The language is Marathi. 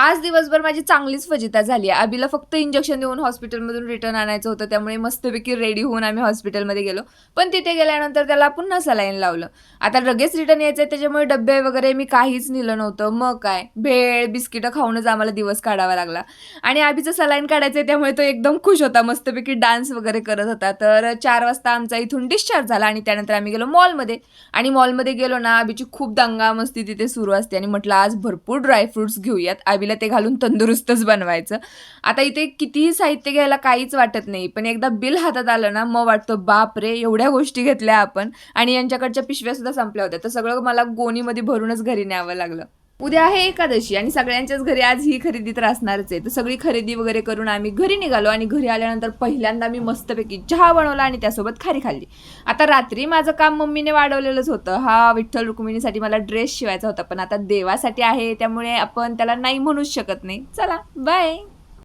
आज दिवसभर माझी चांगलीच फजिता झाली आहे. अभिला फक्त इंजेक्शन देऊन हॉस्पिटलमधून रिटर्न आणायचं होतं. त्यामुळे मस्तपैकी रेडी होऊन आम्ही हॉस्पिटलमध्ये गेलो. पण तिथे गेल्यानंतर त्याला पुन्हा सलाईन लावलं. आता लगेच रिटर्न यायचं आहे त्याच्यामुळे डबे वगैरे मी काहीच नेलं नव्हतं. मग काय? भेळ बिस्किटं खाऊनच आम्हाला दिवस काढावा लागला. आणि अभिचं सलाईन काढायचं आहे त्यामुळे तो एकदम खुश होता. मस्तपैकी डान्स वगैरे करत होता. तर चार वाजता आमचा इथून डिस्चार्ज झाला आणि त्यानंतर आम्ही गेलो मॉलमध्ये आणि मॉलमध्ये गेलो ना अभिची खूप दंगा मस्ती तिथे सुरू असते. आणि म्हटलं आज भरपूर ड्रायफ्रुट्स घेऊयात. अभिला ते घालून तंदुरुस्तच बनवायचं. आता इथे कितीही साहित्य घ्यायला काहीच वाटत नाही पण एकदा बिल हातात आलं ना मग वाटतं बाप रे एवढ्या गोष्टी घेतल्या आपण. आणि यांच्याकडच्या पिशव्या सुद्धा संपल्या होत्या. तर सगळं मला गोणीमध्ये भरूनच घरी न्यावं लागलं. उद्या आहे एकादशी आणि सगळ्यांच्याच घरी आज ही खरेदी तर असणारच आहे. तर सगळी खरेदी वगैरे करून आम्ही घरी निघालो आणि घरी आल्यानंतर पहिल्यांदा मी मस्तपैकी चहा बनवला आणि त्यासोबत खारी खाल्ली. आता रात्री माझं काम मम्मीने वाढवलेलंच होतं. हा विठ्ठल रुक्मिणीसाठी मला ड्रेस शिवायचा होता पण आता देवासाठी आहे त्यामुळे आपण त्याला नाही म्हणूच शकत नाही. चला बाय